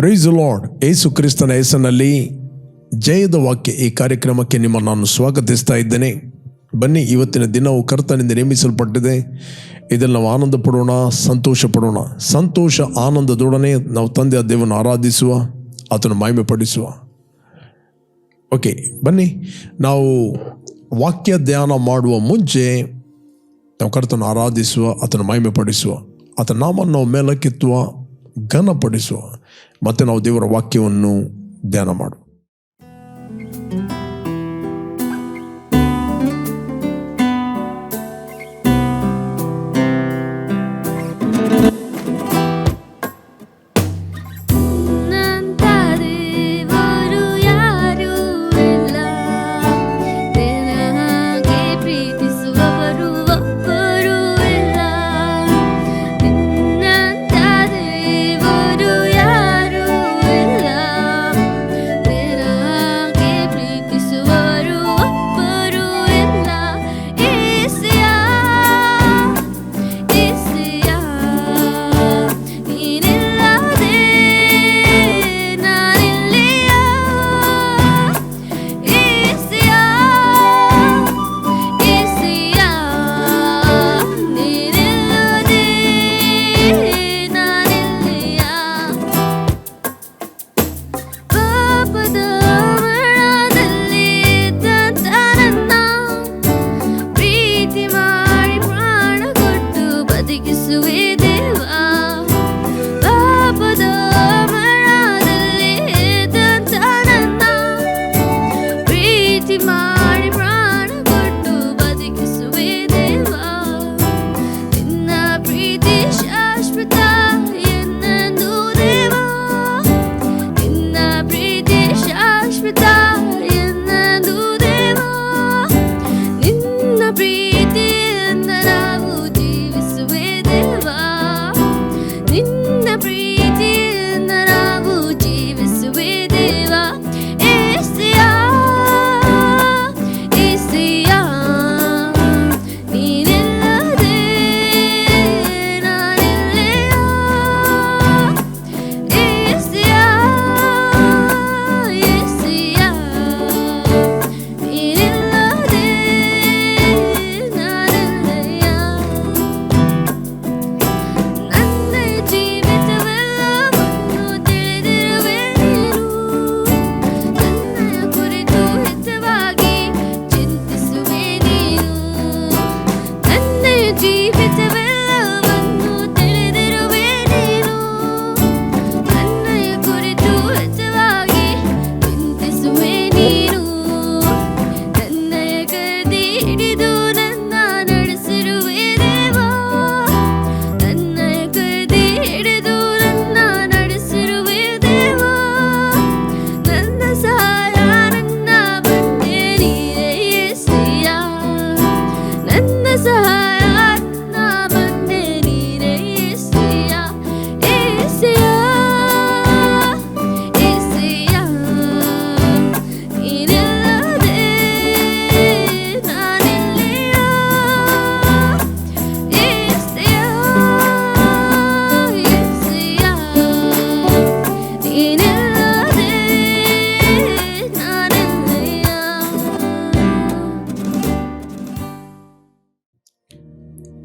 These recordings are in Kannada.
ಪ್ರೈಸ್ ಲಾರ್ಡ್ ಏಸು ಕ್ರಿಸ್ತನ ಹೆಸರಿನಲ್ಲಿ ಜಯದ ವಾಕ್ಯ ಈ ಕಾರ್ಯಕ್ರಮಕ್ಕೆ ನಿಮ್ಮ ನಾನು ಸ್ವಾಗತಿಸ್ತಾ ಇದ್ದೇನೆ. ಬನ್ನಿ, ಇವತ್ತಿನ ದಿನವು ಕರ್ತನಿಂದ ನೇಮಿಸಲ್ಪಟ್ಟಿದೆ. ಇದನ್ನು ನಾವು ಆನಂದ ಪಡೋಣ ಸಂತೋಷ ಪಡೋಣ ಸಂತೋಷ ಆನಂದದೊಡನೆ ನಾವು ತಂದೆಯ ದೇವನ್ನು ಆರಾಧಿಸುವ, ಆತನು ಮಹಿಮೆ ಪಡಿಸುವ ಓಕೆ ಬನ್ನಿ, ನಾವು ವಾಕ್ಯ ಧ್ಯಾನ ಮಾಡುವ ಮುಂಚೆ ನಾವು ಕರ್ತನ ಆರಾಧಿಸುವ, ಆತನ ಮಹಿಮೆ ಪಡಿಸುವ ಆತನ ನಾಮನ್ನು ನಾವು ಮೇಲಕ್ಕೆತ್ತುವ, ಘನಪಡಿಸುವ. ಮತ್ತು ನಾವು ದೇವರ ವಾಕ್ಯವನ್ನು ಧ್ಯಾನ ಮಾಡುವ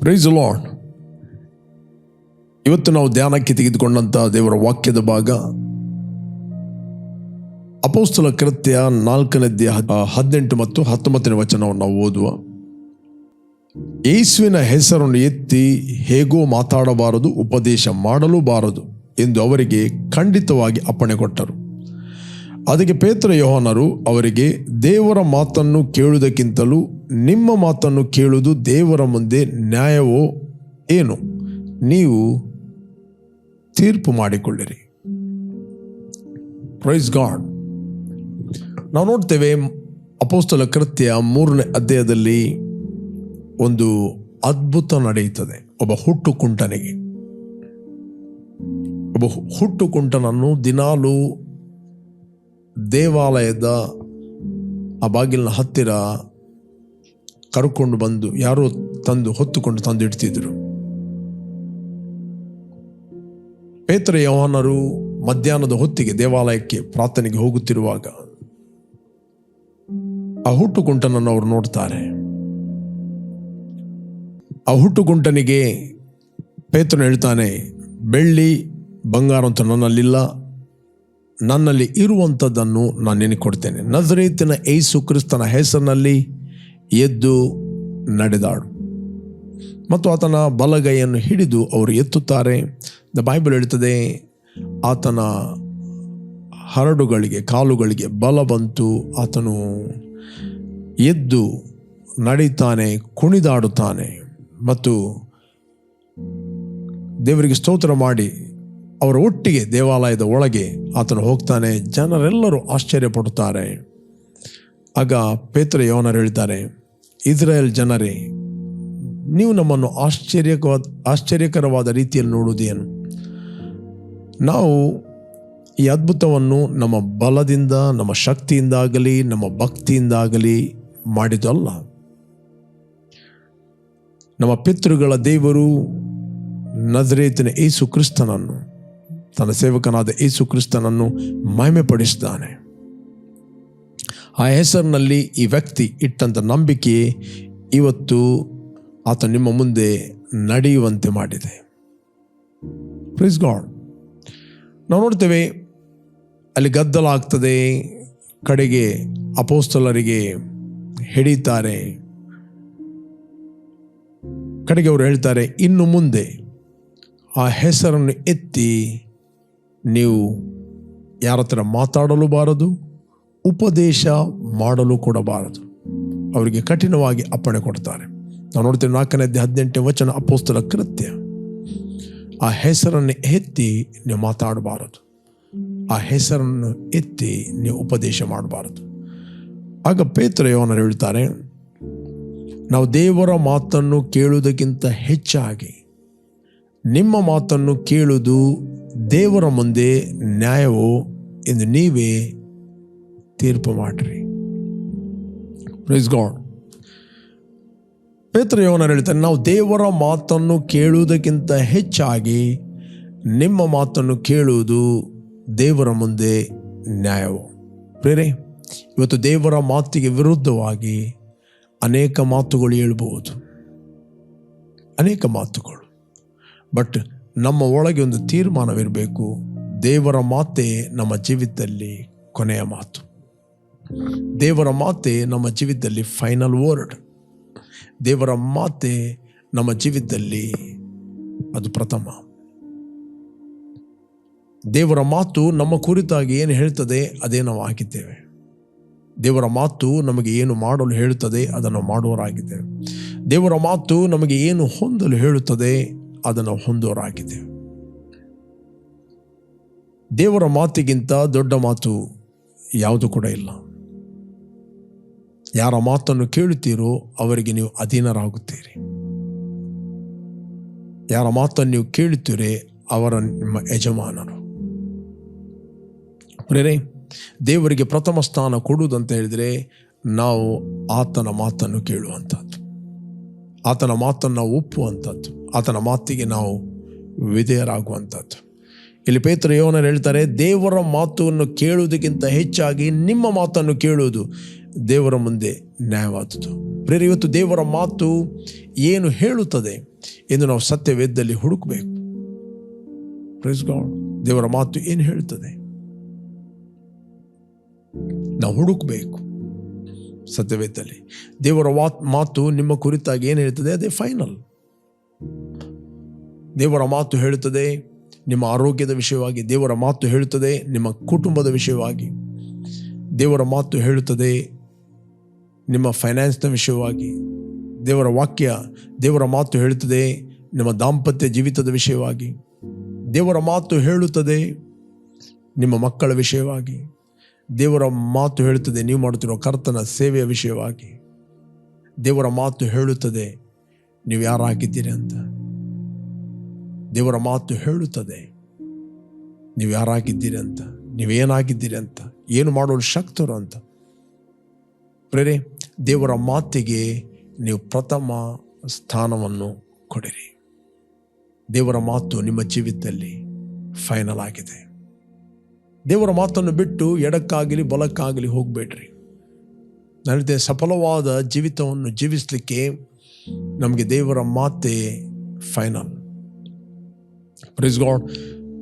ಪ್ರೈಸ್ ಲಾರ್ಡ್ ಇವತ್ತು ನಾವು ಧ್ಯಾನಕ್ಕೆ ತೆಗೆದುಕೊಂಡಂತಹ ದೇವರ ವಾಕ್ಯದ ಭಾಗ ಅಪೋಸ್ತಲ ಕೃತ್ಯ ನಾಲ್ಕನೇ ಹದಿನೆಂಟು ಮತ್ತು ಹತ್ತೊಂಬತ್ತನೇ ವಚನವನ್ನು ನಾವು ಓದುವ. ಯೇಸುವಿನ ಹೆಸರನ್ನು ಎತ್ತಿ ಹೇಗೋ ಮಾತಾಡಬಾರದು, ಉಪದೇಶ ಮಾಡಲೂಬಾರದು ಎಂದು ಅವರಿಗೆ ಖಂಡಿತವಾಗಿ ಅಪ್ಪಣೆ ಕೊಟ್ಟರು ಅದಕ್ಕೆ ಪೇತ್ರ ಯೋಹನರು ಅವರಿಗೆ, ದೇವರ ಮಾತನ್ನು ಕೇಳುವುದಕ್ಕಿಂತಲೂ ನಿಮ್ಮ ಮಾತನ್ನು ಕೇಳುವುದು ದೇವರ ಮುಂದೆ ನ್ಯಾಯವೋ ಏನು? ನೀವು ತೀರ್ಪು ಮಾಡಿಕೊಳ್ಳಿರಿ. ಪ್ರೈಸ್ ಗಾಡ್ ನಾವು ನೋಡ್ತೇವೆ ಅಪೋಸ್ತಲ ಕೃತ್ಯ ಮೂರನೇ ಅಧ್ಯಾಯದಲ್ಲಿ ಒಂದು ಅದ್ಭುತ ನಡೆಯುತ್ತದೆ. ಒಬ್ಬ ಹುಟ್ಟು ಕುಂಟನಿಗೆ ಒಬ್ಬ ಹುಟ್ಟು ಕುಂಟನನ್ನು ದಿನಾಲು ದೇವಾಲಯದ ಆ ಬಾಗಿಲಿನ ಹತ್ತಿರ ಕರ್ಕೊಂಡು ಬಂದು ಯಾರೋ ತಂದು ಹೊತ್ತುಕೊಂಡು ತಂದು ಇಡ್ತಿದ್ರು. ಪೇತ್ರ ಯೋಹಾನರು ಮಧ್ಯಾಹ್ನದ ಹೊತ್ತಿಗೆ ದೇವಾಲಯಕ್ಕೆ ಪ್ರಾರ್ಥನೆಗೆ ಹೋಗುತ್ತಿರುವಾಗ ಆ ಹುಟ್ಟುಗುಂಟನನ್ನು ಅವರು ನೋಡ್ತಾರೆ. ಆ ಹುಟ್ಟುಗುಂಟನಿಗೆ ಪೇತ್ರನು ಹೇಳ್ತಾನೆ, ಬೆಳ್ಳಿ ಬಂಗಾರ ಅಂತ ನನ್ನಲ್ಲಿಲ್ಲ ನನ್ನಲ್ಲಿ ಇರುವಂಥದ್ದನ್ನು ನಾನು ನಿನಗೆ ಕೊಡ್ತೇನೆ ನಜರೇತಿನ ಏಸು ಕ್ರಿಸ್ತನ ಹೆಸರಿನಲ್ಲಿ ಎದ್ದು ನಡೆದಾಡು. ಮತ್ತು ಆತನ ಬಲಗೈಯನ್ನು ಹಿಡಿದು ಅವರು ಎತ್ತುತ್ತಾರೆ. ದ ಬೈಬಲ್ ಹೇಳ್ತದೆ, ಆತನ ಹರಡುಗಳಿಗೆ, ಕಾಲುಗಳಿಗೆ ಬಲ ಬಂತು. ಆತನು ಎದ್ದು ನಡೀತಾನೆ, ಕುಣಿದಾಡುತ್ತಾನೆ. ಮತ್ತು ದೇವರಿಗೆ ಸ್ತೋತ್ರ ಮಾಡಿ ಅವರ ಒಟ್ಟಿಗೆ ದೇವಾಲಯದ ಒಳಗೆ ಆತನು ಹೋಗ್ತಾನೆ. ಜನರೆಲ್ಲರೂ ಆಶ್ಚರ್ಯಪಡುತ್ತಾರೆ ಆಗ ಪೇತ್ರ ಯೋನರು ಹೇಳ್ತಾರೆ ಇಸ್ರಾಯೇಲ್ ಜನರೇ, ನೀವು ನಮ್ಮನ್ನು ಆಶ್ಚರ್ಯಕವಾದ ಆಶ್ಚರ್ಯಕರವಾದ ರೀತಿಯಲ್ಲಿ ನೋಡುವುದೇನು? ನಾವು ಈ ಅದ್ಭುತವನ್ನು ನಮ್ಮ ಬಲದಿಂದ, ನಮ್ಮ ಶಕ್ತಿಯಿಂದಾಗಲಿ, ನಮ್ಮ ಭಕ್ತಿಯಿಂದಾಗಲಿ ಮಾಡಿದಲ್ಲ ನಮ್ಮ ಪಿತೃಗಳ ದೇವರು ನಜರೇತಿನ ಏಸು ಕ್ರಿಸ್ತನನ್ನು ತನ್ನ ಸೇವಕನಾದ ಏಸು ಕ್ರಿಸ್ತನನ್ನು ಮಹಿಮೆಪಡಿಸಿದ್ದಾನೆ. ಆ ಹೆಸರಿನಲ್ಲಿ ಈ ವ್ಯಕ್ತಿ ಇಟ್ಟಂಥ ನಂಬಿಕೆ ಇವತ್ತು ಆತ ನಿಮ್ಮ ಮುಂದೆ ನಡೆಯುವಂತೆ ಮಾಡಿದೆ. ಪ್ಲೀಸ್ ಗಾಡ್ ನಾವು ನೋಡ್ತೇವೆ, ಅಲ್ಲಿ ಗದ್ದಲ ಆಗ್ತದೆ ಕಡೆಗೆ ಅಪೋಸ್ತಲರಿಗೆ ಹಿಡಿತಾರೆ ಕಡೆಗೆ ಅವರು ಹೇಳ್ತಾರೆ, ಇನ್ನು ಮುಂದೆ ಆ ಹೆಸರನ್ನು ಎತ್ತಿ ನೀವು ಯಾರ ಹತ್ರ ಮಾತಾಡಲು ಬಾರದು, ಉಪದೇಶ ಮಾಡಲು ಕೊಡಬಾರದು ಅವರಿಗೆ ಕಠಿಣವಾಗಿ ಅಪ್ಪಣೆ ಕೊಡ್ತಾರೆ. ನಾವು ನೋಡ್ತೇವೆ ನಾಲ್ಕನೇ ಹದಿನೆಂಟನೇ ವಚನ ಅಪೋಸ್ತಲ ಕೃತ್ಯ. ಆ ಹೆಸರನ್ನು ಎತ್ತಿ ನೀವು ಮಾತಾಡಬಾರದು. ಆ ಹೆಸರನ್ನು ಎತ್ತಿ ನೀವು ಉಪದೇಶ ಮಾಡಬಾರದು. ಆಗ ಪೇತ್ರ ಯೋನರು ಹೇಳ್ತಾರೆ, ನಾವು ದೇವರ ಮಾತನ್ನು ಕೇಳುವುದಕ್ಕಿಂತ ಹೆಚ್ಚಾಗಿ ನಿಮ್ಮ ಮಾತನ್ನು ಕೇಳುವುದು ದೇವರ ಮುಂದೆ ನ್ಯಾಯವೋ ಎಂದು ನೀವೇ ತೀರ್ಪು ಮಾಡಿರಿ. ಪ್ರೈಸ್ ಗಾಡ್ ಪೇತ್ರ ಯೋನ ಹೇಳ್ತಾರೆ, ನಾವು ದೇವರ ಮಾತನ್ನು ಕೇಳುವುದಕ್ಕಿಂತ ಹೆಚ್ಚಾಗಿ ನಿಮ್ಮ ಮಾತನ್ನು ಕೇಳುವುದು ದೇವರ ಮುಂದೆ ನ್ಯಾಯವು. ಪ್ರೇರೆ ಇವತ್ತು ದೇವರ ಮಾತಿಗೆ ವಿರುದ್ಧವಾಗಿ ಅನೇಕ ಮಾತುಗಳು ಹೇಳ್ಬೋದು. ಅನೇಕ ಮಾತುಗಳು. ಬಟ್ ನಮ್ಮ ಒಳಗೆ ಒಂದು ತೀರ್ಮಾನವಿರಬೇಕು. ದೇವರ ಮಾತೆ ನಮ್ಮ ಜೀವಿತದಲ್ಲಿ ಕೊನೆಯ ಮಾತು. ದೇವರ ಮಾತೆ ನಮ್ಮ ಜೀವಿತದಲ್ಲಿ ಫೈನಲ್ ವರ್ಡ್ ದೇವರ ಮಾತೆ ನಮ್ಮ ಜೀವಿತದಲ್ಲಿ ಅದು ಪ್ರಥಮ. ದೇವರ ಮಾತು ನಮ್ಮ ಕುರಿತಾಗಿ ಏನು ಹೇಳ್ತದೆ ಅದೇ ನಾವು ಹಾಕಿದ್ದೇವೆ. ದೇವರ ಮಾತು ನಮಗೆ ಏನು ಮಾಡಲು ಹೇಳುತ್ತದೆ ಅದನ್ನು ಮಾಡುವರಾಗಿದ್ದೇವೆ ದೇವರ ಮಾತು ನಮಗೆ ಏನು ಹೊಂದಲು ಹೇಳುತ್ತದೆ ಅದನ್ನು ಹೊಂದೋರಾಗಿದೆ ದೇವರ ಮಾತಿಗಿಂತ ದೊಡ್ಡ ಮಾತು ಯಾವುದು ಕೂಡ ಇಲ್ಲ. ಯಾರ ಮಾತನ್ನು ಕೇಳುತ್ತೀರೋ ಅವರಿಗೆ ನೀವು ಅಧೀನರಾಗುತ್ತೀರಿ. ಯಾರ ಮಾತನ್ನು ನೀವು ಕೇಳುತ್ತೀರಿ ಅವರ ನಿಮ್ಮ ಯಜಮಾನರು. ಪ್ರೇರೆ ದೇವರಿಗೆ ಪ್ರಥಮ ಸ್ಥಾನ ಕೊಡುವುದಂತ ಹೇಳಿದರೆ ನಾವು ಆತನ ಮಾತನ್ನು ಕೇಳುವಂಥದ್ದು. ಆತನ ಮಾತನ್ನು ನಾವು ಒಪ್ಪುವಂಥದ್ದು. ಆತನ ಮಾತಿಗೆ ನಾವು ವಿಧೇಯರಾಗುವಂಥದ್ದು. ಇಲ್ಲಿ ಪೇತ್ರ ಯೋನರು ಹೇಳ್ತಾರೆ, ದೇವರ ಮಾತನ್ನು ಕೇಳುವುದಕ್ಕಿಂತ ಹೆಚ್ಚಾಗಿ ನಿಮ್ಮ ಮಾತನ್ನು ಕೇಳುವುದು ದೇವರ ಮುಂದೆ ನ್ಯಾಯವಾದುದು ಪ್ರೇರ ಇವತ್ತು ದೇವರ ಮಾತು ಏನು ಹೇಳುತ್ತದೆ ಎಂದು ನಾವು ಸತ್ಯವೇದದಲ್ಲಿ ಹುಡುಕಬೇಕು. ಗಾಡ್ ದೇವರ ಮಾತು ಏನು ಹೇಳುತ್ತದೆ? ನಾವು ಹುಡುಕಬೇಕು. ಸತ್ಯವೇದದಲ್ಲಿ. ದೇವರ ವಾತ್, ಮಾತು ನಿಮ್ಮ ಕುರಿತಾಗಿ ಏನು ಹೇಳ್ತದೆ? ಅದೇ ಫೈನಲ್ ದೇವರ ಮಾತು ಹೇಳುತ್ತದೆ, ನಿಮ್ಮ ಆರೋಗ್ಯದ ವಿಷಯವಾಗಿ. ದೇವರ ಮಾತು ಹೇಳುತ್ತದೆ, ನಿಮ್ಮ ಕುಟುಂಬದ ವಿಷಯವಾಗಿ. ದೇವರ ಮಾತು ಹೇಳುತ್ತದೆ, ನಿಮ್ಮ ಫೈನಾನ್ಸ್ನ ವಿಷಯವಾಗಿ. ದೇವರ ವಾಕ್ಯ ದೇವರ ಮಾತು ಹೇಳುತ್ತದೆ, ನಿಮ್ಮ ದಾಂಪತ್ಯ ಜೀವಿತದ ವಿಷಯವಾಗಿ. ದೇವರ ಮಾತು ಹೇಳುತ್ತದೆ, ನಿಮ್ಮ ಮಕ್ಕಳ ವಿಷಯವಾಗಿ. ದೇವರ ಮಾತು ಹೇಳುತ್ತದೆ, ನೀವು ಮಾಡುತ್ತಿರುವ ಕರ್ತನ ಸೇವೆಯ ವಿಷಯವಾಗಿ. ದೇವರ ಮಾತು ಹೇಳುತ್ತದೆ, ನೀವು ಯಾರಾಗಿದ್ದೀರಿ ಅಂತ. ದೇವರ ಮಾತು ಹೇಳುತ್ತದೆ, ನೀವು ಯಾರಾಗಿದ್ದೀರಿ ಅಂತ. ನೀವೇನಾಗಿದ್ದೀರಿ ಅಂತ. ಏನು ಮಾಡಲು ಶಕ್ತರು ಅಂತ. ಪ್ರೇರೆ ದೇವರ ಮಾತಿಗೆ ನೀವು ಪ್ರಥಮ ಸ್ಥಾನವನ್ನು ಕೊಡಿರಿ. ದೇವರ ಮಾತು ನಿಮ್ಮ ಜೀವಿತದಲ್ಲಿ ಫೈನಲ್ ಆಗಿದೆ. ದೇವರ ಮಾತನ್ನು ಬಿಟ್ಟು ಎಡಕ್ಕಾಗಲಿ ಬಲಕ್ಕಾಗಲಿ ಹೋಗಬೇಡ್ರಿ. ನನಗೆ ಸಫಲವಾದ ಜೀವಿತವನ್ನು ಜೀವಿಸಲಿಕ್ಕೆ ನಮಗೆ ದೇವರ ಮಾತೆ final praise God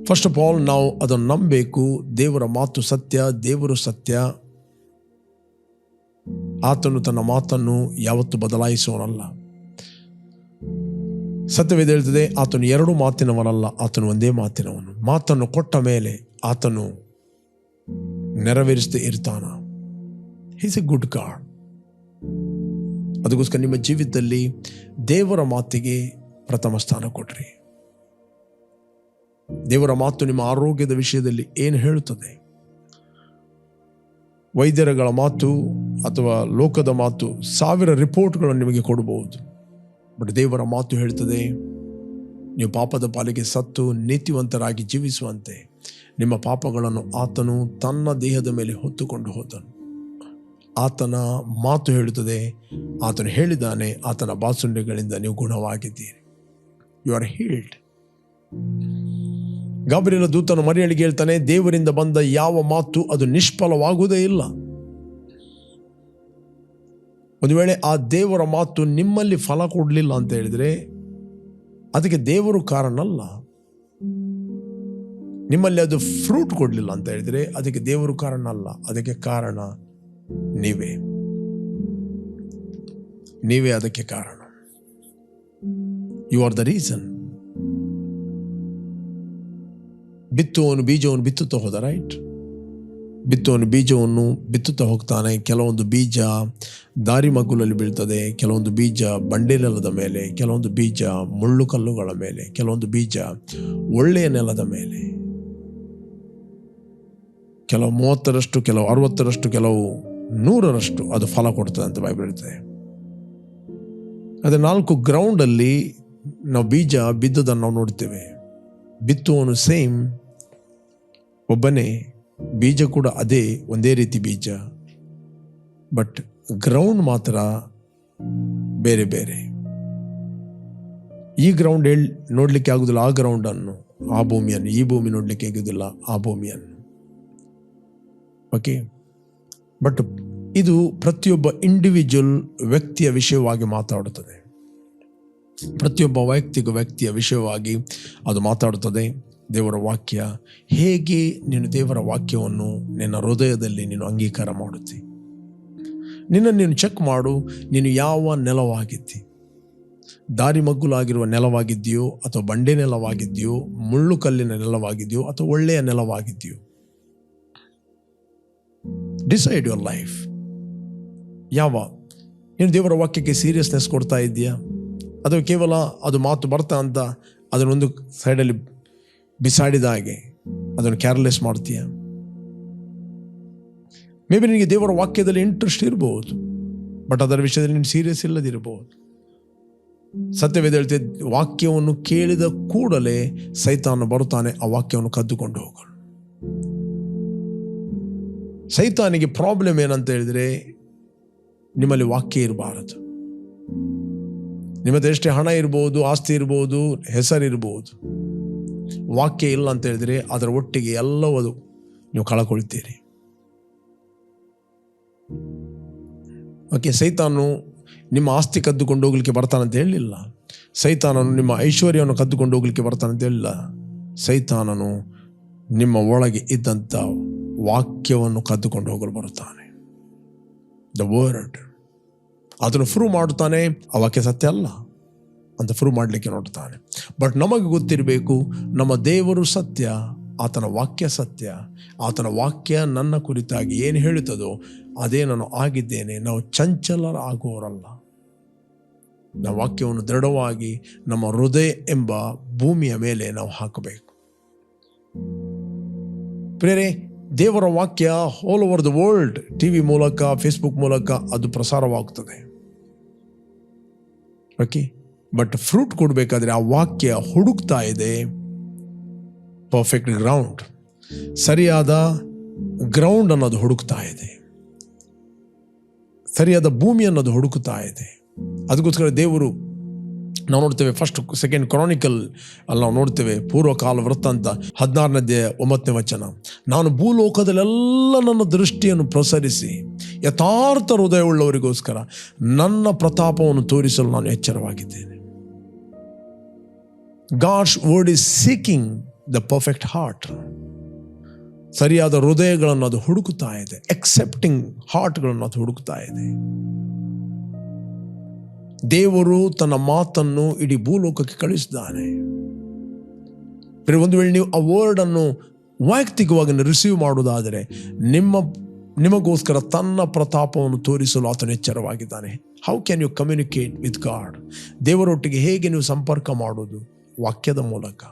first of all ನಾವು ಅದನ್ನು ನಂಬಬೇಕು. ದೇವರ ಮಾತು ಸತ್ಯ, ದೇವರು ಸತ್ಯ. ಆತನು ತನ್ನ ಮಾತನ್ನು ಯಾವತ್ತೂ ಬದಲಾಯಿಸೋನಲ್ಲ ಸತ್ಯವೇದ ಹೇಳ್ತದೆ, ಆತನು ಎರಡು ಮಾತಿನವನಲ್ಲ, ಆತನು ಒಂದೇ ಮಾತಿನವನು. ಮಾತನ್ನು ಕೊಟ್ಟ ಮೇಲೆ ಆತನು ನೆರವೇರಿಸದೆ ಇರ್ತಾನ. ಹೀಸ್ ಎ ಗುಡ್ ಗಾಡ್ ಅದಕ್ಕೋಸ್ಕರ ನಿಮ್ಮ ಜೀವಿತದಲ್ಲಿ ದೇವರ ಮಾತಿಗೆ ಪ್ರಥಮ ಸ್ಥಾನ ಕೊಡ್ರಿ. ದೇವರ ಮಾತು ನಿಮ್ಮ ಆರೋಗ್ಯದ ವಿಷಯದಲ್ಲಿ ಏನು ಹೇಳುತ್ತದೆ? ವೈದ್ಯರಗಳ ಮಾತು ಅಥವಾ ಲೋಕದ ಮಾತು ಸಾವಿರ ರಿಪೋರ್ಟ್ಗಳನ್ನು ನಿಮಗೆ ಕೊಡಬಹುದು. ಬಟ್ ದೇವರ ಮಾತು ಹೇಳ್ತದೆ ನೀವು ಪಾಪದ ಪಾಲಿಗೆ ಸತ್ತು ನೀತಿವಂತರಾಗಿ ಜೀವಿಸುವಂತೆ. ನಿಮ್ಮ ಪಾಪಗಳನ್ನು ಆತನು ತನ್ನ ದೇಹದ ಮೇಲೆ ಹೊತ್ತುಕೊಂಡು ಹೋದನು. ಆತನ ಮಾತು ಹೇಳುತ್ತದೆ, ಆತನು ಹೇಳಿದ್ದಾನೆ, ಆತನ ಬಾಸುಂಡೆಗಳಿಂದ ನೀವು ಗುಣವಾಗಿದ್ದೀರಿ. ಯು ಆರ್ ಹೀಲ್ಡ್ ಗಾಬರಿನ ದೂತನು ಮರಿಯಳಿಗೆ ಹೇಳ್ತಾನೆ, ದೇವರಿಂದ ಬಂದ ಯಾವ ಮಾತು ಅದು ನಿಷ್ಫಲವಾಗುವುದೇ ಇಲ್ಲ. ಒಂದು ವೇಳೆ ಆ ದೇವರ ಮಾತು ನಿಮ್ಮಲ್ಲಿ ಫಲ ಕೊಡಲಿಲ್ಲ ಅಂತ ಹೇಳಿದರೆ, ಅದಕ್ಕೆ ದೇವರು ಕಾರಣ ಅಲ್ಲ ನಿಮ್ಮಲ್ಲಿ ಅದು ಫ್ರೂಟ್ ಕೊಡಲಿಲ್ಲ ಅಂತ ಹೇಳಿದರೆ ಅದಕ್ಕೆ ದೇವರು ಕಾರಣ ಅಲ್ಲ. ಅದಕ್ಕೆ ಕಾರಣ ನೀವೇ. ನೀವೇ ಅದಕ್ಕೆ ಕಾರಣ. ಯು ಆರ್ ದ ರೀಸನ್ ಬಿತ್ತುವನು ಬೀಜವನ್ನು ಬಿತ್ತುತ್ತಾ ಹೋದ ರೈಟ್ ಬಿತ್ತುವನು ಬೀಜವನ್ನು ಬಿತ್ತುತ್ತಾ ಹೋಗ್ತಾನೆ. ಕೆಲವೊಂದು ಬೀಜ ದಾರಿ ಮಗ್ಗುಲಲ್ಲಿ ಬೀಳ್ತದೆ, ಕೆಲವೊಂದು ಬೀಜ ಬಂಡೆ ನೆಲದ ಮೇಲೆ, ಕೆಲವೊಂದು ಬೀಜ ಮುಳ್ಳು ಕಲ್ಲುಗಳ ಮೇಲೆ, ಕೆಲವೊಂದು ಬೀಜ ಒಳ್ಳೆಯ ನೆಲದ ಮೇಲೆ. ಕೆಲವು ಮೂವತ್ತರಷ್ಟು, ಕೆಲವು ಅರವತ್ತರಷ್ಟು, ಕೆಲವು ನೂರರಷ್ಟು ಅದು ಫಲ ಕೊಡ್ತದೆ ಅಂತ ಬೈಬಲ್ ಹೇಳ್ತದೆ. ಅದೇ ನಾಲ್ಕು ಗ್ರೌಂಡಲ್ಲಿ ನಾವು ಬೀಜ ಬಿದ್ದದನ್ನು ನಾವು ನೋಡ್ತೇವೆ. ಬಿತ್ತುವನು ಸೇಮ್ ಒಬ್ಬನೇ ಬೀಜ ಕೂಡ ಅದೇ, ಒಂದೇ ರೀತಿ ಬೀಜ. ಬಟ್ ಗ್ರೌಂಡ್ ಮಾತ್ರ ಬೇರೆ ಬೇರೆ. ಈ ಗ್ರೌಂಡ್ ಹೇಳಿ ನೋಡಲಿಕ್ಕೆ ಆಗುದಿಲ್ಲ, ಆ ಗ್ರೌಂಡನ್ನು ಆ ಭೂಮಿಯನ್ನು, ಈ ಭೂಮಿ ನೋಡಲಿಕ್ಕೆ ಆಗುದಿಲ್ಲ, ಆ ಭೂಮಿಯನ್ನು. ಓಕೆ ಬಟ್ ಇದು ಪ್ರತಿಯೊಬ್ಬ ಇಂಡಿವಿಜುವಲ್ ವ್ಯಕ್ತಿಯ ವಿಷಯವಾಗಿ ಮಾತಾಡುತ್ತದೆ. ಪ್ರತಿಯೊಬ್ಬ ವೈಯಕ್ತಿಕ ವ್ಯಕ್ತಿಯ ವಿಷಯವಾಗಿ ಅದು ಮಾತಾಡುತ್ತದೆ. ದೇವರ ವಾಕ್ಯ ಹೇಗೆ ನೀನು ದೇವರ ವಾಕ್ಯವನ್ನು ನಿನ್ನ ಹೃದಯದಲ್ಲಿ ನೀನು ಅಂಗೀಕಾರ ಮಾಡುತ್ತಿ. ನಿನ್ನ ನೀನು ಚೆಕ್ ಮಾಡು, ನೀನು ಯಾವ ನೆಲವಾಗಿದ್ದಿ. ದಾರಿ ಮಗ್ಗುಲಾಗಿರುವ ನೆಲವಾಗಿದೆಯೋ ಅಥವಾ ಬಂಡೆ ನೆಲವಾಗಿದೆಯೋ ಮುಳ್ಳು ಕಲ್ಲಿನ ನೆಲವಾಗಿದೆಯೋ ಅಥವಾ ಒಳ್ಳೆಯ ನೆಲವಾಗಿದೆಯೋ ಡಿಸೈಡ್ ಯುವರ್ ಲೈಫ್ ಯಾವ? ನೀನು ದೇವರ ವಾಕ್ಯಕ್ಕೆ ಸೀರಿಯಸ್ನೆಸ್ ಕೊಡ್ತಾ ಇದೆಯಾ ಅದು ಕೇವಲ ಅದು ಮಾತು ಬರ್ತಾ ಅಂತ ಅದನ್ನೊಂದು ಸೈಡಲ್ಲಿ ಬಿಸಾಡಿದ ಹಾಗೆ ಅದನ್ನು ಕ್ಯಾರ್ಲೆಸ್ ಮಾಡ್ತೀಯ? ಮೇ ಬಿ ನಿನಗೆ ದೇವರ ವಾಕ್ಯದಲ್ಲಿ ಇಂಟ್ರೆಸ್ಟ್ ಇರಬಹುದು ಬಟ್ ಅದರ ವಿಷಯದಲ್ಲಿ ನೀನು ಸೀರಿಯಸ್ ಇಲ್ಲದಿರಬಹುದು ಸತ್ಯವೇದ ಹೇಳ್ತಿದ್ದ ವಾಕ್ಯವನ್ನು ಕೇಳಿದ ಕೂಡಲೇ ಸೈತಾನು ಬರುತ್ತಾನೆ, ಆ ವಾಕ್ಯವನ್ನು ಕದ್ದುಕೊಂಡು ಹೋಗಲು ಸೈತಾನಿಗೆ ಪ್ರಾಬ್ಲಮ್ ಏನಂತ ಹೇಳಿದ್ರೆ ನಿಮ್ಮಲ್ಲಿ ವಾಕ್ಯ ಇರಬಾರದು. ನಿಮ್ಮದು ಎಷ್ಟೇ ಹಣ ಇರ್ಬೋದು, ಆಸ್ತಿ ಇರ್ಬೋದು, ಹೆಸರಿರ್ಬೋದು, ವಾಕ್ಯ ಇಲ್ಲ ಅಂತ ಹೇಳಿದ್ರೆ ಅದರ ಒಟ್ಟಿಗೆ ಎಲ್ಲವೂ ನೀವು ಕಳ್ಕೊಳ್ತೀರಿ. ಓಕೆ, ಸೈತಾನು ನಿಮ್ಮ ಆಸ್ತಿ ಕದ್ದುಕೊಂಡು ಹೋಗ್ಲಿಕ್ಕೆ ಬರ್ತಾನಂತ ಹೇಳಲಿಲ್ಲ ಸೈತಾನನು ನಿಮ್ಮ ಐಶ್ವರ್ಯವನ್ನು ಕದ್ದುಕೊಂಡು ಹೋಗ್ಲಿಕ್ಕೆ ಬರ್ತಾನಂತ ಹೇಳಿಲ್ಲ. ಸೈತಾನನು ನಿಮ್ಮ ಒಳಗೆ ಇದ್ದಂಥ ವಾಕ್ಯವನ್ನು ಕದ್ದುಕೊಂಡು ಹೋಗಲು ಬರುತ್ತಾನೆ. ದ ವರ್ಡ್ ಅದನ್ನು ಪ್ರೂವ್ ಮಾಡುತ್ತಾನೆ, ಆ ವಾಕ್ಯ ಸತ್ಯ ಅಲ್ಲ ಅಂತ ಪ್ರೂವ್ ಮಾಡಲಿಕ್ಕೆ ನೋಡ್ತಾನೆ ಬಟ್ ನಮಗೆ ಗೊತ್ತಿರಬೇಕು, ನಮ್ಮ ದೇವರು ಸತ್ಯ, ಆತನ ವಾಕ್ಯ ಸತ್ಯ, ಆತನ ವಾಕ್ಯ ನನ್ನ ಕುರಿತಾಗಿ ಏನು ಹೇಳುತ್ತದೋ ಅದೇ ನಾನು ಆಗಿದ್ದೇನೆ, ನಾವು ಚಂಚಲರ ಆಗುವವರಲ್ಲ ನಾವು ವಾಕ್ಯವನ್ನು ದೃಢವಾಗಿ ನಮ್ಮ ಹೃದಯ ಎಂಬ ಭೂಮಿಯ ಮೇಲೆ ನಾವು ಹಾಕಬೇಕು. ಪ್ರೇರೆ ದೇವರ ವಾಕ್ಯ all over the world T V ಮೂಲಕ ಫೇಸ್ಬುಕ್ ಮೂಲಕ ಅದು ಪ್ರಸಾರವಾಗ್ತದೆ. ಓಕೆ ಬಟ್ ಫ್ರೂಟ್ ಕೊಡಬೇಕಾದ್ರೆ ಆ ವಾಕ್ಯ ಹುಡುಕ್ತಾ ಇದೆ. ಪರ್ಫೆಕ್ಟ್ ಗ್ರೌಂಡ್ ಸರಿಯಾದ ಗ್ರೌಂಡ್ ಅನ್ನೋದು ಹುಡುಕ್ತಾ ಇದೆ. ಸರಿಯಾದ ಭೂಮಿ ಅನ್ನೋದು ಹುಡುಕ್ತಾ ಇದೆ. ಅದಕ್ಕೋಸ್ಕರ ದೇವರು ನಾವು ನೋಡ್ತೇವೆ ಫಸ್ಟ್ ಸೆಕೆಂಡ್ ಕ್ರಾನಿಕಲ್ ಅಲ್ಲಿ ನಾವು ನೋಡ್ತೇವೆ ಪೂರ್ವಕಾಲ ವೃತ್ತಾಂತ ಹದಿನಾರನೇ ಒಂಬತ್ತನೇ ವಚನ. ನಾನು ಭೂಲೋಕದಲ್ಲೆಲ್ಲ ನನ್ನ ದೃಷ್ಟಿಯನ್ನು ಪ್ರಸರಿಸಿ ಯಥಾರ್ಥ ಹೃದಯವುಳ್ಳವರಿಗೋಸ್ಕರ ನನ್ನ ಪ್ರತಾಪವನ್ನು ತೋರಿಸಲು ನಾನು ಎಚ್ಚರವಾಗಿದ್ದೇನೆ. God's word is seeking the perfect heart ಸರಿಯಾದ ಹೃದಯಗಳನ್ನು ಅದು ಹುಡುಕುತ್ತಾ ಇದೆ. ಎಕ್ಸೆಪ್ಟಿಂಗ್ ಹಾರ್ಟ್ಗಳನ್ನು ಅದು ಹುಡುಕುತ್ತಾ ಇದೆ. ದೇವರು ತನ್ನ ಮಾತನ್ನು ಇಡೀ ಭೂಲೋಕಕ್ಕೆ ಕಳಿಸಿದ್ದಾನೆ ಒಂದು ವೇಳೆ ನೀವು ಆ ವರ್ಡ್ ಅನ್ನು ವೈಯಕ್ತಿಕವಾಗಿ ರಿಸೀವ್ ಮಾಡುವುದಾದರೆ ನಿಮ್ಮ, ನಿಮಗೋಸ್ಕರ ತನ್ನ ಪ್ರತಾಪವನ್ನು ತೋರಿಸಲು ಆತನು ಎಚ್ಚರವಾಗಿದ್ದಾನೆ. How can you communicate with God ದೇವರೊಟ್ಟಿಗೆ ಹೇಗೆ ನೀವು ಸಂಪರ್ಕ ಮಾಡುವುದು? ವಾಕ್ಯದ ಮೂಲಕ.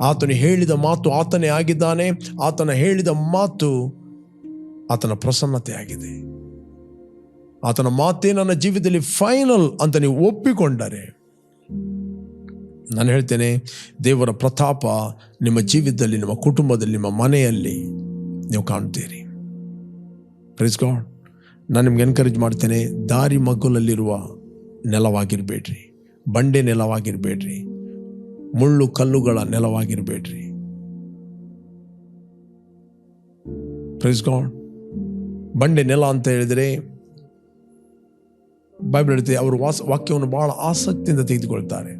ಆತನು ಹೇಳಿದ ಮಾತು ಆತನೇ ಆಗಿದ್ದಾನೆ, ಆತನ ಹೇಳಿದ ಮಾತು ಆತನ ಪ್ರಸನ್ನತೆ ಆಗಿದೆ ಆತನ ಮಾತೇ ನನ್ನ ಜೀವಿತದಲ್ಲಿ ಫೈನಲ್ ಅಂತ ನೀವು ಒಪ್ಪಿಕೊಂಡರೆ. ನಾನು ಹೇಳ್ತೇನೆ, ದೇವರ ಪ್ರತಾಪ ನಿಮ್ಮ ಜೀವಿತದಲ್ಲಿ, ನಿಮ್ಮ ಕುಟುಂಬದಲ್ಲಿ, ನಿಮ್ಮ ಮನೆಯಲ್ಲಿ ನೀವು ಕಾಣ್ತೀರಿ ಪ್ರೈಸ್ ಗಾಡ್ ನಾನು ನಿಮ್ಗೆ ಎನ್ಕರೇಜ್ ಮಾಡ್ತೇನೆ, ದಾರಿ ಮಗ್ಗುಲಲ್ಲಿರುವ ನೆಲವಾಗಿರಬೇಡ್ರಿ, ಬಂಡೆ ನೆಲವಾಗಿರಬೇಡ್ರಿ, ಮುಳ್ಳು ಕಲ್ಲುಗಳ ನೆಲವಾಗಿರಬೇಡ್ರಿ. ಪ್ರೈಸ್ ಗಾಡ್ ಬಂಡೆ ನೆಲ ಅಂತ ಹೇಳಿದರೆ ಬೈಬಲ್ ಹೇಳುತ್ತೆ ಅವರು ವಾಸ, ವಾಕ್ಯವನ್ನು ಬಹಳ ಆಸಕ್ತಿಯಿಂದ ತೆಗೆದುಕೊಳ್ತಾರೆ.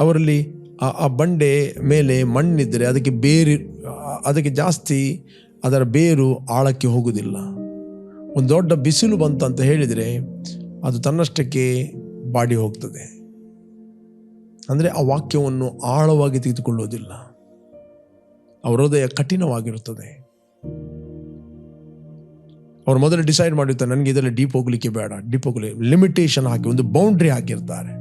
ಅವರಲ್ಲಿ ಆ ಬಂಡೆ ಮೇಲೆ ಮಣ್ಣಿದ್ದರೆ ಅದಕ್ಕೆ ಬೇರು, ಅದಕ್ಕೆ ಜಾಸ್ತಿ ಅದರ ಬೇರು ಆಳಕ್ಕೆ ಹೋಗುವುದಿಲ್ಲ. ಒಂದು ದೊಡ್ಡ ಬಿಸಿಲು ಬಂತಂತ ಹೇಳಿದರೆ ಅದು ತನ್ನಷ್ಟಕ್ಕೆ ಬಾಡಿ ಹೋಗ್ತದೆ. ಅಂದರೆ ಆ ವಾಕ್ಯವನ್ನು ಆಳವಾಗಿ ತೆಗೆದುಕೊಳ್ಳುವುದಿಲ್ಲ. ಅವರ ಹೃದಯ ಕಠಿಣವಾಗಿರುತ್ತದೆ. ಅವ್ರು ಮೊದಲು ಡಿಸೈಡ್ ಮಾಡಿರ್ತಾರೆ ನನಗೆ ಇದರಲ್ಲಿ ಡೀಪ್ ಹೋಗ್ಲಿಕ್ಕೆ ಬೇಡ. ಡೀಪ್ ಹೋಗ್ಲಿ ಲಿಮಿಟೇಷನ್ ಹಾಕಿ, ಒಂದು ಬೌಂಡ್ರಿ ಹಾಕಿರ್ತಾರೆ.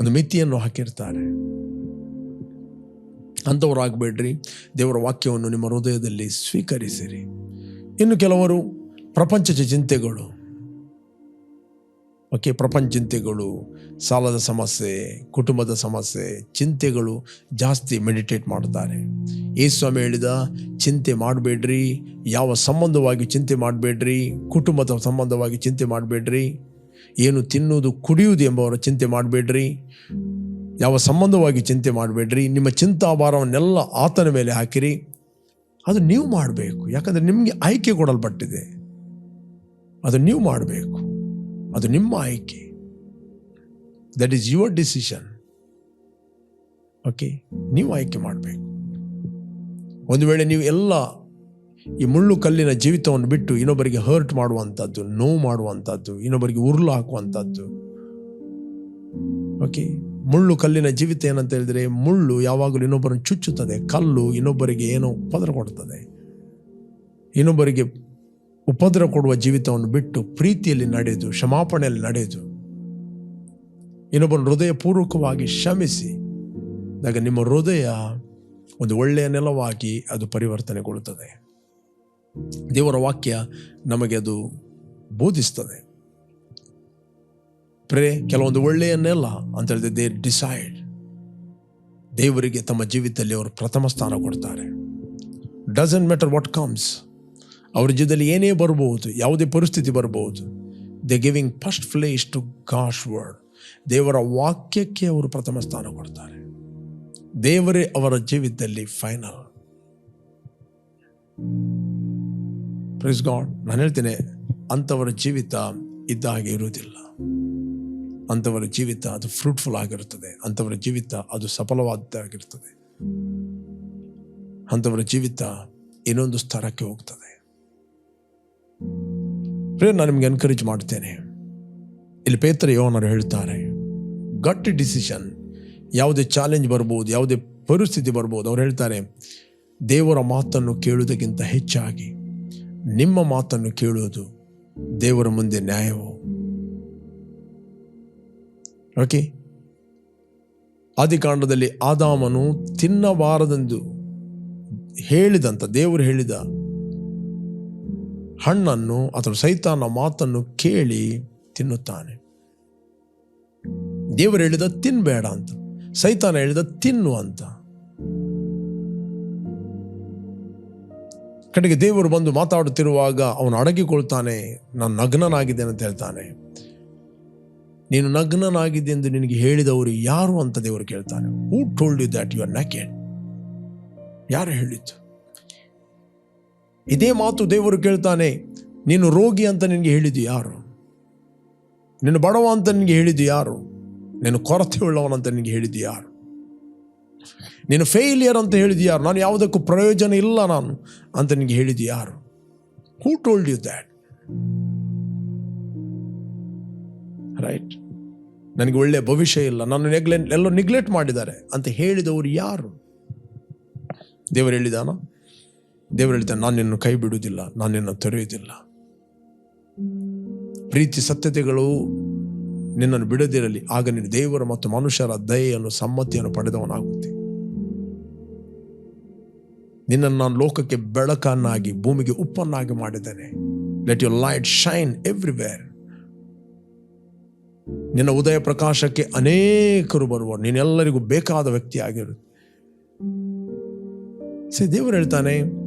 ಒಂದು ಮಿತಿಯನ್ನು ಹಾಕಿರ್ತಾರೆ. ಅಂಥವರಾಗಬೇಡ್ರಿ ದೇವರ ವಾಕ್ಯವನ್ನು ನಿಮ್ಮ ಹೃದಯದಲ್ಲಿ ಸ್ವೀಕರಿಸಿರಿ. ಇನ್ನು ಕೆಲವರು ಪ್ರಪಂಚದ ಚಿಂತೆಗಳು. ಓಕೆ, ಪ್ರಪಂಚ ಚಿಂತೆಗಳು, ಸಾಲದ ಸಮಸ್ಯೆ, ಕುಟುಂಬದ ಸಮಸ್ಯೆ, ಚಿಂತೆಗಳು ಜಾಸ್ತಿ ಮೆಡಿಟೇಟ್ ಮಾಡ್ತಾರೆ ಸ್ವಾಮಿ ಹೇಳಿದ, ಚಿಂತೆ ಮಾಡಬೇಡ್ರಿ, ಯಾವ ಸಂಬಂಧವಾಗಿ ಚಿಂತೆ ಮಾಡಬೇಡ್ರಿ, ಕುಟುಂಬದ ಸಂಬಂಧವಾಗಿ ಚಿಂತೆ ಮಾಡಬೇಡ್ರಿ, ಏನು ತಿನ್ನುವುದು, ಕುಡಿಯುವುದು ಎಂಬವರ ಚಿಂತೆ ಮಾಡಬೇಡ್ರಿ, ಯಾವ ಸಂಬಂಧವಾಗಿ ಚಿಂತೆ ಮಾಡಬೇಡ್ರಿ, ನಿಮ್ಮ ಚಿಂತಾಭಾರವನ್ನೆಲ್ಲ ಆತನ ಮೇಲೆ ಹಾಕಿರಿ, ಅದು ನೀವು ಮಾಡಬೇಕು, ಯಾಕಂದರೆ ನಿಮಗೆ ಆಯ್ಕೆ ಕೊಡಲ್ಪಟ್ಟಿದೆ, ಅದು ನೀವು ಮಾಡಬೇಕು. ಅದು ನಿಮ್ಮ ಆಯ್ಕೆ. That is your decision okay ನೀವು ಆಯ್ಕೆ ಮಾಡಬೇಕು. ಒಂದು ವೇಳೆ ನೀವು ಎಲ್ಲ ಈ ಮುಳ್ಳು ಕಲ್ಲಿನ ಜೀವಿತವನ್ನು ಬಿಟ್ಟು ಇನ್ನೊಬ್ಬರಿಗೆ ಹರ್ಟ್ ಮಾಡುವಂಥದ್ದು, ನೋವು ಮಾಡುವಂಥದ್ದು, ಇನ್ನೊಬ್ಬರಿಗೆ ಉರುಳು ಹಾಕುವಂಥದ್ದು. ಓಕೆ ಮುಳ್ಳು ಕಲ್ಲಿನ ಜೀವಿತ ಏನಂತ ಹೇಳಿದ್ರೆ ಮುಳ್ಳು ಯಾವಾಗಲೂ ಇನ್ನೊಬ್ಬರನ್ನು ಚುಚ್ಚುತ್ತದೆ, ಕಲ್ಲು ಇನ್ನೊಬ್ಬರಿಗೆ ಏನೋ ಪದರ ಕೊಡ್ತದೆ. ಇನ್ನೊಬ್ಬರಿಗೆ ಉಪದ್ರ ಕೊಡುವ ಜೀವಿತವನ್ನು ಬಿಟ್ಟು ಪ್ರೀತಿಯಲ್ಲಿ ನಡೆದು, ಕ್ಷಮಾಪಣೆಯಲ್ಲಿ ನಡೆದು, ಇನ್ನೊಬ್ಬನ ಹೃದಯಪೂರ್ವಕವಾಗಿ ಕ್ಷಮಿಸಿ, ಆಗ ನಿಮ್ಮ ಹೃದಯ ಒಂದು ಒಳ್ಳೆಯ ನೆಲವಾಗಿ ಅದು ಪರಿವರ್ತನೆಗೊಳ್ಳುತ್ತದೆ. ದೇವರ ವಾಕ್ಯ ನಮಗೆ ಅದು ಬೋಧಿಸ್ತದೆ ಪ್ರೇ, ಕೆಲವೊಂದು ಒಳ್ಳೆಯ ನೆಲ ಅಂತ ಹೇಳಿದ್ರೆ ದೇ ಡಿಸೈಡ್ ದೇವರಿಗೆ ತಮ್ಮ ಜೀವಿತದಲ್ಲಿ ಅವರು ಪ್ರಥಮ ಸ್ಥಾನ ಕೊಡ್ತಾರೆ. ಡಸಂಟ್ ಮ್ಯಾಟರ್ ವಾಟ್ ಕಮ್ಸ್ ಅವ್ರ ಜೊತೆಯಲ್ಲಿ ಏನೇ ಬರಬಹುದು, ಯಾವುದೇ ಪರಿಸ್ಥಿತಿ ಬರಬಹುದು. They giving first place to God's word ದೇವರ ವಾಕ್ಯಕ್ಕೆ ಅವರು ಪ್ರಥಮ ಸ್ಥಾನ ಕೊಡ್ತಾರೆ. ದೇವರೇ ಅವರ ಜೀವಿತದಲ್ಲಿ ಫೈನಲ್ ಪ್ರಿಸ್ ಗಾಡ್ ನಾನು ಹೇಳ್ತೇನೆ, ಅಂಥವರ ಜೀವಿತ ಇದ್ದ ಹಾಗೆ ಇರುವುದಿಲ್ಲ. ಅಂಥವರ ಜೀವಿತ ಅದು ಫ್ರೂಟ್ಫುಲ್ ಆಗಿರುತ್ತದೆ. ಅಂಥವರ ಜೀವಿತ ಅದು ಸಫಲವಾದ್ದಾಗಿರ್ತದೆ ಅಂಥವರ ಜೀವಿತ ಇನ್ನೊಂದು ಸ್ತರಕ್ಕೆ ಹೋಗ್ತದೆ. ಪ್ರಿಯ ನಾನು ನಿಮಗೆ ಎನ್ಕರೇಜ್ ಮಾಡ್ತೇನೆ ಇಲ್ಲಿ ಪೇತ್ರ ಯೋನರು ಹೇಳ್ತಾರೆ ಗಟ್ ಡಿಸಿಷನ್ ಯಾವುದೇ ಚಾಲೆಂಜ್ ಬರ್ಬೋದು, ಯಾವುದೇ ಪರಿಸ್ಥಿತಿ ಬರ್ಬೋದು. ಅವ್ರು ಹೇಳ್ತಾರೆ, ದೇವರ ಮಾತನ್ನು ಕೇಳುವುದಕ್ಕಿಂತ ಹೆಚ್ಚಾಗಿ ನಿಮ್ಮ ಮಾತನ್ನು ಕೇಳುವುದು ದೇವರ ಮುಂದೆ ನ್ಯಾಯವು? ಓಕೆ ಆದಿಕಾಂಡದಲ್ಲಿ ಆದಾಮನು ತಿನ್ನಬಾರದೆಂದು ಹೇಳಿದಂತ, ದೇವರು ಹೇಳಿದ ಹಣ್ಣನ್ನು ಅಥವಾ ಸೈತಾನ ಮಾತನ್ನು ಕೇಳಿ ತಿನ್ನುತ್ತಾನೆ. ದೇವರು ಹೇಳಿದ ತಿನ್ಬೇಡ ಅಂತ, ಸೈತಾನ ಹೇಳಿದ ತಿನ್ನು ಅಂತ. ಕಡೆಗೆ ದೇವರು ಬಂದು ಮಾತಾಡುತ್ತಿರುವಾಗ ಅವನು ಅಡಗಿಕೊಳ್ತಾನೆ, ನಾನು ನಗ್ನನಾಗಿದ್ದೇನೆ ಅಂತ ಹೇಳ್ತಾನೆ. ನೀನು ನಗ್ನನಾಗಿದೆ ಎಂದು ನಿನಗೆ ಹೇಳಿದವರು ಯಾರು? ಅಂತ ದೇವರು ಕೇಳ್ತಾನೆ. Who told you that you are naked ಯಾರು ಹೇಳಿದ್ದು? ಇದೇ ಮಾತು ದೇವರು ಕೇಳ್ತಾನೆ, ನೀನು ರೋಗಿ ಅಂತ ನಿನಗೆ ಹೇಳಿದ್ದು ಯಾರು? ನೀನು ಬಡವ ಅಂತ ನಿನಗೆ ಹೇಳಿದ್ದು ಯಾರು? ನೀನು ಕೊರತೆ ಉಳ್ಳವನಂತ ನಿನಗೆ ಹೇಳಿದ್ದು ಯಾರು? ನೀನು ಫೇಲಿಯರ್ ಅಂತ ಹೇಳಿದ್ದು ಯಾರು? ನಾನು ಯಾವುದಕ್ಕೂ ಪ್ರಯೋಜನ ಇಲ್ಲ ನಾನು ಅಂತ ನಿನಗೆ ಹೇಳಿದ್ದು ಯಾರು? Who told you that right ನನಗೆ ಒಳ್ಳೆ ಭವಿಷ್ಯ ಇಲ್ಲ. ನಾನು ನೆಗ್ಲೆ ಎಲ್ಲೋ ನಿಗ್ಲೆಕ್ಟ್ ಮಾಡಿದ್ದಾರೆ ಅಂತ ಹೇಳಿದವರು ಯಾರು? ದೇವರು ಹೇಳಿದಾನ? ದೇವರು ಹೇಳ್ತಾನೆ ನಾನು ನಿನ್ನ ಕೈ ಬಿಡುವುದಿಲ್ಲ, ನಾನು ನಿನ್ನ ತೊರೆಯುವುದಿಲ್ಲ. ಪ್ರೀತಿ ಸತ್ಯತೆಗಳು ನಿನ್ನನ್ನು ಬಿಡದಿರಲಿ. ಆಗ ನೀನು ದೇವರ ಮತ್ತು ಮನುಷ್ಯರ ದಯೆಯನ್ನು, ಸಮ್ಮತಿಯನ್ನು ಪಡೆದವನಾಗುತ್ತೆ. ನಿನ್ನನ್ನು ನಾನು ಲೋಕಕ್ಕೆ ಬೆಳಕನ್ನಾಗಿ, ಭೂಮಿಗೆ ಉಪ್ಪನ್ನಾಗಿ ಮಾಡಿದ್ದೇನೆ. Let you light shine everywhere ನಿನ್ನ ಉದಯ ಪ್ರಕಾಶಕ್ಕೆ ಅನೇಕರು ಬರುವ ನೀನೆಲ್ಲರಿಗೂ ಬೇಕಾದ ವ್ಯಕ್ತಿ ಆಗಿರುತ್ತೆ ದೇವರು ಹೇಳ್ತಾನೆ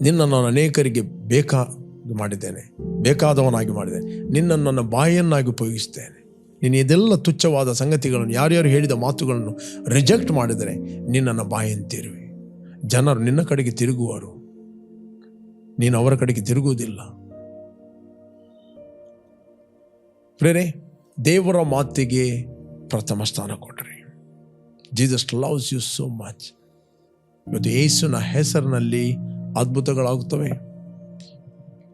ನಿನ್ನನ್ನು ನಾನು ಅನೇಕರಿಗೆ ಬೇಕಾ ಮಾಡಿದ್ದೇನೆ, ಬೇಕಾದವನಾಗಿ ಮಾಡಿದ್ದೇನೆ. ನಿನ್ನನ್ನು ನನ್ನ ಬಾಯಿಯನ್ನಾಗಿ ಉಪಯೋಗಿಸ್ತೇನೆ ನೀನು ಇದೆಲ್ಲ ತುಚ್ಛವಾದ ಸಂಗತಿಗಳನ್ನು ಯಾರ್ಯಾರು ಹೇಳಿದ ಮಾತುಗಳನ್ನು ರಿಜೆಕ್ಟ್ ಮಾಡಿದರೆ ನಿನ್ನನ್ನು ತಿರುವಿ. ಜನರು ನಿನ್ನ ಕಡೆಗೆ ತಿರುಗುವರು. ನೀನು ಅವರ ಕಡೆಗೆ ತಿರುಗುವುದಿಲ್ಲ. ಪ್ರೇರೆ, ದೇವರ ಮಾತಿಗೆ ಪ್ರಥಮ ಸ್ಥಾನ ಕೊಡ್ರಿ. Jesus loves you so much ಇವತ್ತು ಯೇಸುನ ಹೆಸರಿನಲ್ಲಿ ಅದ್ಭುತಗಳಾಗುತ್ತವೆ.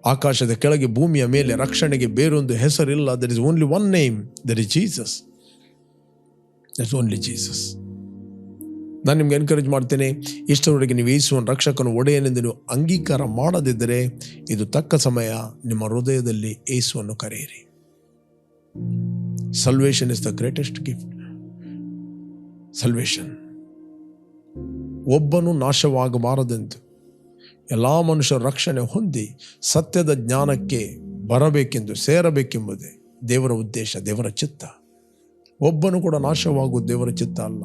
ಆಕಾಶದ ಕೆಳಗೆ ಭೂಮಿಯ ಮೇಲೆ ರಕ್ಷಣೆಗೆ ಬೇರೊಂದು ಹೆಸರಿಲ್ಲ. There is only one name there is Jesus that's only Jesus ನಾನು ನಿಮ್ಗೆ ಎನ್ಕರೇಜ್ ಮಾಡ್ತೇನೆ ಇಷ್ಟರವರೆಗೆ ನೀವು ಯೇಸುವನ್ನು ರಕ್ಷಕನು, ಒಡೆಯನೆಂದು ನೀವು ಅಂಗೀಕಾರ ಮಾಡದಿದ್ದರೆ, ಇದು ತಕ್ಕ ಸಮಯ ನಿಮ್ಮ ಹೃದಯದಲ್ಲಿ ಯೇಸುವನ್ನು ಕರೆಯಿರಿ. Salvation is the greatest gift salvation ಒಬ್ಬನು ನಾಶವಾಗಬಾರದೆಂದು. ಎಲ್ಲ ಮನುಷ್ಯರ ರಕ್ಷಣೆ ಹೊಂದಿ ಸತ್ಯದ ಜ್ಞಾನಕ್ಕೆ ಬರಬೇಕೆಂದು ಸೇರಬೇಕೆಂಬುದೇ ದೇವರ ಉದ್ದೇಶ, ದೇವರ ಚಿತ್ತ. ಒಬ್ಬನು ಕೂಡ ನಾಶವಾಗುವುದು ದೇವರ ಚಿತ್ತ ಅಲ್ಲ.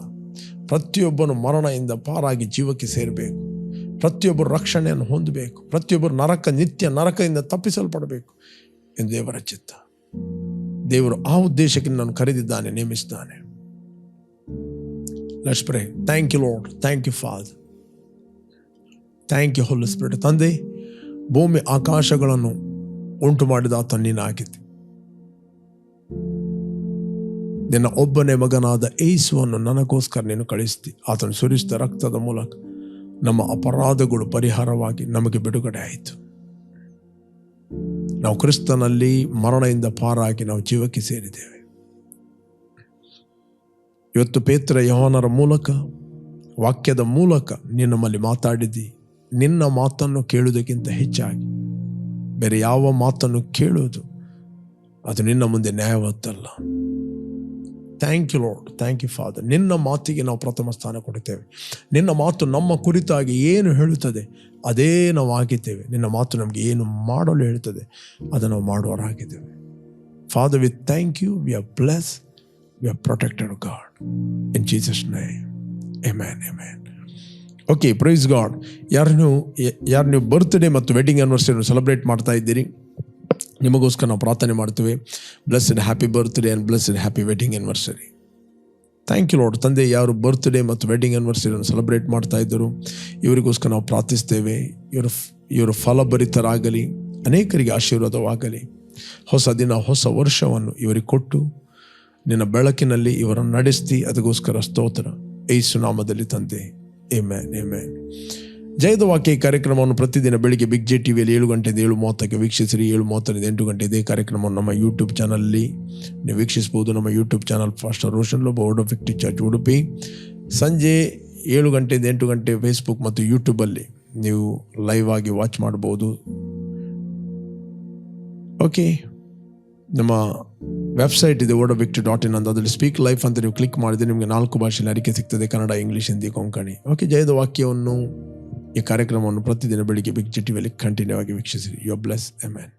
ಪ್ರತಿಯೊಬ್ಬನು ಮರಣದಿಂದ ಪಾರಾಗಿ ಜೀವಕ್ಕೆ ಸೇರಬೇಕು. ಪ್ರತಿಯೊಬ್ಬರು ರಕ್ಷಣೆಯನ್ನು ಹೊಂದಬೇಕು. ಪ್ರತಿಯೊಬ್ಬರು ನರಕ, ನಿತ್ಯ ನರಕದಿಂದ ತಪ್ಪಿಸಲ್ಪಡಬೇಕು ಎಂದು ದೇವರ ಚಿತ್ತ. ದೇವರು ಆ ಉದ್ದೇಶಕ್ಕೆ ನಾನು ಕರೆದಿದ್ದಾನೆ, ನೇಮಿಸಿದ್ದಾನೆ. Lakshmi thank you Lord thank you Father thank you Holy Spirit ತಂದೆ, ಭೂಮಿ ಆಕಾಶಗಳನ್ನು ಉಂಟು ಮಾಡಿದ ಆತ ನೀನಾಗಿದ್ದೆ. ನಿನ್ನ ಒಬ್ಬನೇ ಮಗನಾದ ಏಸುವನ್ನು ನನಗೋಸ್ಕರ ನೀನು ಕಳಿಸ್ತಿ ಆತನು ಸುರಿಸಿದ ರಕ್ತದ ಮೂಲಕ ನಮ್ಮ ಅಪರಾಧಗಳು ಪರಿಹಾರವಾಗಿ ನಮಗೆ ಬಿಡುಗಡೆ ಆಯಿತು. ನಾವು ಕ್ರಿಸ್ತನಲ್ಲಿ ಮರಣದಿಂದ ಪಾರಾಗಿ ನಾವು ಜೀವಕ್ಕೆ ಸೇರಿದ್ದೇವೆ. ಇವತ್ತು ಪೇತ್ರ ಯೋಹನರ ಮೂಲಕ, ವಾಕ್ಯದ ಮೂಲಕ ನೀನು ನಮ್ಮಲ್ಲಿ ಮಾತಾಡಿದಿ ನಿನ್ನ ಮಾತನ್ನು ಕೇಳುವುದಕ್ಕಿಂತ ಹೆಚ್ಚಾಗಿ. ಬೇರೆ ಯಾವ ಮಾತನ್ನು ಕೇಳುವುದು ಅದು ನಿನ್ನ ಮುಂದೆ ನ್ಯಾಯವತ್ತಲ್ಲ. Thank you Lord thank you Father ನಿನ್ನ ಮಾತಿಗೆ ನಾವು ಪ್ರಥಮ ಸ್ಥಾನ ಕೊಡುತ್ತೇವೆ. ನಿನ್ನ ಮಾತು ನಮ್ಮ ಕುರಿತಾಗಿ ಏನು ಹೇಳುತ್ತದೆ ಅದೇ ನಾವು ಆಗಿದ್ದೇವೆ ನಿನ್ನ ಮಾತು ನಮಗೆ ಏನು ಮಾಡಲು ಹೇಳುತ್ತದೆ ಅದನ್ನು ನಾವು ಮಾಡುವರಾಗಿದ್ದೇವೆ Father with thank you we are bless we are protected God in Jesus name amen okay praise God ಯಾರು ಯಾರು ನೀವು ಬರ್ತ್ಡೇ ಮತ್ತು ವೆಡ್ಡಿಂಗ್ ಆ್ಯನಿವರ್ಸರಿಯನ್ನು ಸೆಲೆಬ್ರೇಟ್ ಮಾಡ್ತಾ ಇದ್ದೀರಿ. ನಿಮಗೋಸ್ಕರ ನಾವು ಪ್ರಾರ್ಥನೆ ಮಾಡ್ತೇವೆ. In happy birthday and blessed happy wedding anniversary thank you Lord ತಂದೆ, ಯಾರು ಬರ್ತ್ಡೇ ಮತ್ತು ವೆಡ್ಡಿಂಗ್ ಆ್ಯನಿವರ್ಸರಿಯನ್ನು ಸೆಲೆಬ್ರೇಟ್ ಮಾಡ್ತಾ ಇದ್ದರು, ಇವರಿಗೋಸ್ಕರ ನಾವು ಪ್ರಾರ್ಥಿಸ್ತೇವೆ. ಇವರು ಇವರು ಫಲಭರಿತರಾಗಲಿ, ಅನೇಕರಿಗೆ ಆಶೀರ್ವಾದವಾಗಲಿ. ಹೊಸ ದಿನ, ಹೊಸ ವರ್ಷವನ್ನು ಇವರಿಗೆ ಕೊಟ್ಟು, ನಿನ್ನ ಬೆಳಕಿನಲ್ಲಿ ಇವರನ್ನು ನಡೆಸ್ತಿ, ಅದಕ್ಕೋಸ್ಕರ ಸ್ತೋತ್ರ. ಏಸು ನಾಮದಲ್ಲಿ ತಂದೆ. ಏಮ್ಯಾನ್ ಏಮ್ಯಾನ್ ಜಯದ ವಾಕ್ಯ ಕಾರ್ಯಕ್ರಮವನ್ನು ಪ್ರತಿದಿನ ಬೆಳಿಗ್ಗೆ ಬಿಗ್ ಜೆ ಟಿ ವಿಯಲ್ಲಿ ಏಳು ಗಂಟೆಯಿಂದ ಏಳು ಮೂವತ್ತಕ್ಕೆ ವೀಕ್ಷಿಸಿರಿ. ಏಳು ಮೂವತ್ತರಿಂದ ಎಂಟು ಗಂಟೆ ಇದೇ ಕಾರ್ಯಕ್ರಮವನ್ನು ನಮ್ಮ ಯೂಟ್ಯೂಬ್ ಚಾನಲ್ಲಿ ನೀವು ವೀಕ್ಷಿಸ್ಬೋದು ನಮ್ಮ ಯೂಟ್ಯೂಬ್ ಚಾನಲ್ ಫಾಸ್ಟರ್ ರೋಷನ್ ಲೋ ಬೋರ್ಡ್ ಆಫ್ ವಿಕ್ಟಿ ಚರ್ಚ್ ಉಡುಪಿ ಸಂಜೆ ಏಳು ಗಂಟೆಯಿಂದ ಎಂಟು ಗಂಟೆ ಫೇಸ್ಬುಕ್ ಮತ್ತು ಯೂಟ್ಯೂಬಲ್ಲಿ ನೀವು ಲೈವ್ ಆಗಿ ವಾಚ್ ಮಾಡ್ಬೋದು ಓಕೆ ನಮ್ಮ ವೆಬ್ಸೈಟ್ ಇದೆ ಓಡೋ ವಿಕ್ಟರ್ ಡಾಟ್ ಇನ್ ಅಂತ. ಅದರಲ್ಲಿ ಸ್ಪೀಕ್ ಲೈಫ್ ಅಂತ ನೀವು ಕ್ಲಿಕ್ ಮಾಡಿದ್ರೆ ನಿಮಗೆ ನಾಲ್ಕು ಭಾಷೆಯಲ್ಲಿ ಅರಿಕೆ ಸಿಗ್ತದೆ, ಕನ್ನಡ ಇಂಗ್ಲೀಷ್ ಹಿಂದಿ ಕೊಂಕಣಿ ಓಕೆ ಜಯದ ವಾಕ್ಯವನ್ನು, ಈ ಕಾರ್ಯಕ್ರಮವನ್ನು ಪ್ರತಿದಿನ ಬೆಳಿಗ್ಗೆ ಬಿಗ್ ಜಿಟಿವಿಯಲ್ಲಿ ಕಂಟಿನ್ಯೂ ಆಗಿ ವೀಕ್ಷಿಸಿರಿ. You bless amen